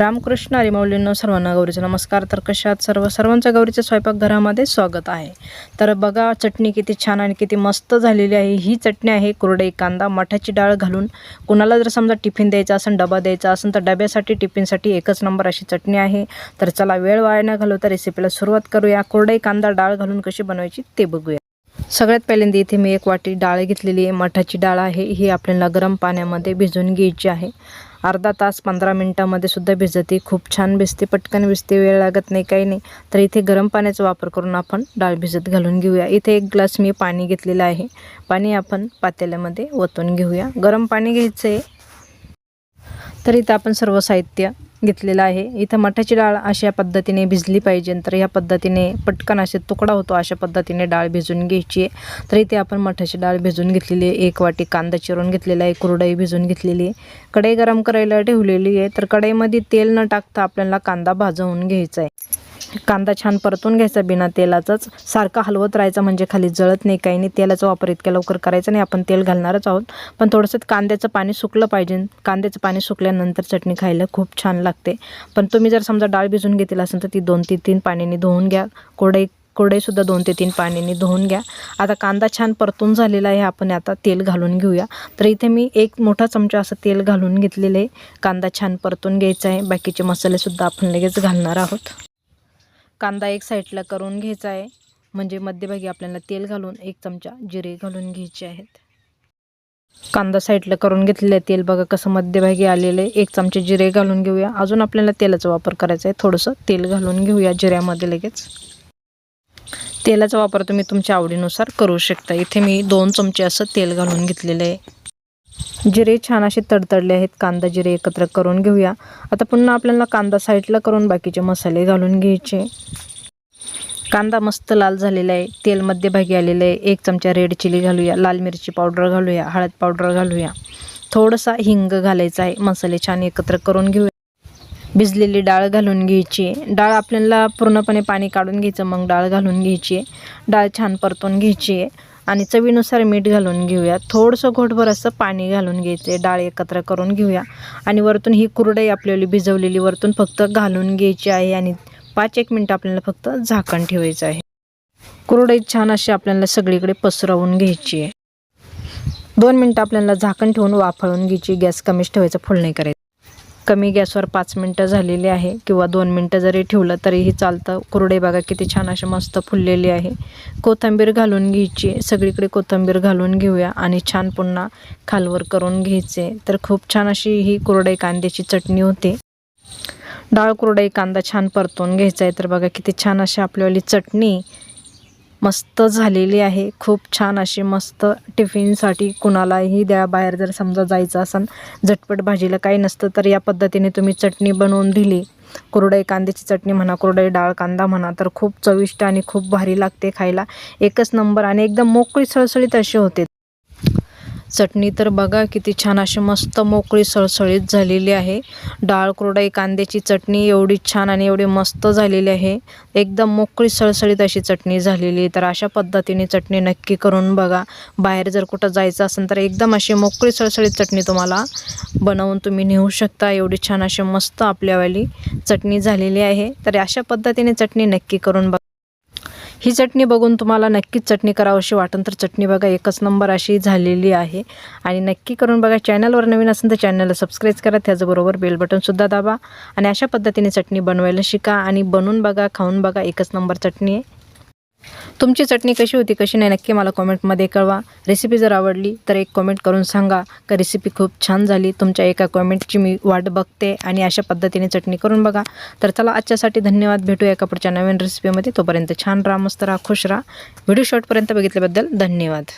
रामकृष्ण हरिमौलींनो सर्वांना गौरीचा नमस्कार. तर कशात सर्व सर्वांच्या गौरीच्या स्वयंपाकघरामध्ये स्वागत आहे. तर बघा चटणी किती छान आणि किती मस्त झालेली आहे. ही चटणी आहे कुरडई कांदा मठाची डाळ घालून. कुणाला जर समजा टिफिन द्यायचा असेल डबा द्यायचा असेल तर डब्यासाठी टिफिनसाठी एकच नंबर अशी चटणी आहे. तर चला वेळ वाया न घालवता रेसिपीला सुरुवात करूया. कुरडई कांदा डाळ घालून कशी बनवायची ते बघूया. सगळ्यात पहिल्यांदा इथे मी एक वाटी डाळ घेतलेली आहे. मठाची डाळ आहे. ही आपल्याला गरम पाण्यामध्ये भिजवून घ्यायची आहे. अर्धा तास पंधरा मिनटामध्ये सुद्धा भिजते. खूप छान भिजते. पटकन भिजते. वेळ लागत नाही काही नाही. तर इथे गरम पाण्याचा वापर करून आपण डाळ भिजत घालून घेऊया. इथे एक ग्लास मी पाणी घेतलेलं आहे. पाणी आपण पातेल्यामध्ये ओतून घेऊया. गरम पाणी घ्यायचं आहे तर इथं आपण सर्व साहित्य घेतलेला आहे. इथं मठाची डाळ अशा पद्धतीने भिजली पाहिजे. तर ह्या पद्धतीने पटकन असे तुकडा होतो अशा पद्धतीने डाळ भिजून घ्यायची. आहे तर इथे आपण मठाची डाळ भिजून घेतलेली आहे. एक वाटी कांदा चिरून घेतलेला आहे. कुरडई भिजून घेतलेली आहे. कढई गरम करायला ठेवलेली आहे. तर कढईमध्ये तेल न टाकता आपल्याला कांदा भाजवून घ्यायचा आहे. कांदा छान परतून घ्यायचा बिना तेलाचाच. सारखा हलवत राहायचा म्हणजे खाली जळत नाही काही नाही. तेलाचा वापर इतक्या लवकर करायचा नाही. आपण तेल घालणारच आहोत. पण थोडंसं कांद्याचं पाणी सुकलं पाहिजे. कांद्याचं पाणी सुकल्यानंतर चटणी खायला खूप छान लागते. पण तुम्ही जर समजा डाळ भिजून घेतली असेल तर ती दोन ते तीन पाण्याने धुवून घ्या. कोरडई कोरडईसुद्धा दोन ते तीन पाण्याने धुवून घ्या. आता कांदा छान परतून झालेला आहे. आपण आता तेल घालून घेऊया. तर इथे मी एक मोठा चमचा असं तेल घालून घेतलेलं आहे. कांदा छान परतून घ्यायचा आहे. बाकीचे मसालेसुद्धा आपण लगेच घालणार आहोत. कांदा एक साईडला करून घ्यायचा आहे. म्हणजे मध्यभागी आपल्याला तेल घालून एक चमचा जिरे घालून घ्यायचे आहेत. कांदा साईडला करून घेतलेलं आहे तेल. बघा कसं मध्यभागी आलेलं आहे. एक चमचे जिरे घालून घेऊया. अजून आपल्याला तेलाचा वापर करायचा आहे. थोडंसं तेल घालून घेऊया जिऱ्यामध्ये लगेच. तेलाचा वापर तुम्ही तुमच्या आवडीनुसार करू शकता. इथे मी दोन चमचे असं तेल घालून घेतलेलं आहे. जिरे छान असे तडतडले आहेत. कांदा जिरे एकत्र करून घेऊया. आता पुन्हा आपल्याला कांदा साईडला करून बाकीचे मसाले घालून घ्यायचे. कांदा मस्त लाल झालेला आहे. तेल मध्यभागी आलेलं आहे. एक चमचा रेड चिली घालूया. लाल मिरची पावडर घालूया. हळद पावडर घालूया. थोडासा हिंग घालायचा आहे. मसाले छान एकत्र करून घेऊया. भिजलेली डाळ घालून घ्यायची डाळ आपल्याला पूर्णपणे पाणी काढून घ्यायचं. मग डाळ घालून घ्यायची आहे. डाळ छान परतून घ्यायची आहे. आणि चवीनुसार मीठ घालून घेऊया. थोडंसं घोटभर असं पाणी घालून घ्यायचे. डाळ एकत्र करून घेऊया. आणि वरतून ही कुरडई आपल्याला भिजवलेली वरतून फक्त घालून घ्यायची आहे आणि पाच एक मिनटं आपल्याला फक्त झाकण ठेवायचं आहे. कुरडई छान अशी आपल्याला सगळीकडे पसरवून घ्यायची आहे. दोन मिनटं आपल्याला झाकण ठेवून वाफळून घ्यायची. गॅस कमीच ठेवायचा फुल नाही करायचं. कमी गॅसवर पाच मिनटं झालेली आहे किंवा दोन मिनटं जरी ठेवलं तरीही चालतं. कुरडे बघा किती छान असे मस्त फुललेली आहे. कोथिंबीर घालून घ्यायची. सगळीकडे कोथिंबीर घालून घेऊया आणि छान पुन्हा खालवर करून घ्यायचे. तर खूप छान अशी ही कुरडे कांद्याची चटणी होते. डाळ कुरडई कांदा छान परतून घ्यायचा आहे. तर बघा किती छान अशी आपल्यावाली चटणी मस्त झालेली आहे. खूप छान अशी मस्त टिफिनसाठी कुणालाही द्या. बाहेर जर समजा जायचं असेल झटपट भाजीला काही नसतं तर या पद्धतीने तुम्ही चटणी बनवून दिली. कुरडई कांद्याची चटणी म्हणा कुरडई डाळ कांदा म्हणा तर खूप चविष्ट आणि खूप भारी लागते खायला. एकच नंबर आणि एकदम मोकळी सळसळीत अशी होते. चटणी तर बघा किती छान अशी मस्त मोकळी सळसळीत झालेली आहे. डाळ कुरडाई कांद्याची चटणी एवढी छान आणि एवढी मस्त झालेली आहे. एकदम मोकळी सळसळीत अशी चटणी झालेली तर अशा पद्धतीने चटणी नक्की करून बघा. बाहेर जर कुठं जायचं असेल तर एकदम अशी मोकळी सळसळीत चटणी तुम्हाला बनवून तुम्ही नेऊ शकता. एवढी छान अशी मस्त आपल्यावाली चटणी झालेली आहे. तर अशा पद्धतीने चटणी नक्की करून बघा. ही चटणी बघून तुम्हाला नक्कीच चटणी करावीशी वाटन तर चटणी बघा एकच नंबर अशी झालेली आहे. आणि नक्की करून बघा चॅनलवर नवीन असेल तर चॅनलला सबस्क्राईब करा त्याचबरोबर बेल बटनसुद्धा दाबा. आणि अशा पद्धतीने चटणी बनवायला शिका आणि बनवून बघा खाऊन बघा एकच नंबर चटणी आहे. तुमची चटणी कशी होती कशी नाही नक्की मला कॉमेंटमध्ये कळवा. रेसिपी जर आवडली तर एक कॉमेंट करून सांगा. का रेसिपी खूप छान झाली तुमच्या एका कॉमेंटची मी वाट बघते आणि अशा पद्धतीने चटणी करून बघा. तर चला आजच्यासाठी धन्यवाद. भेटूया एका पुढच्या नवीन रेसिपीमध्ये तोपर्यंत छान राहा मस्त राहा खुश राहा. व्हिडिओ शॉर्टपर्यंत बघितल्याबद्दल धन्यवाद.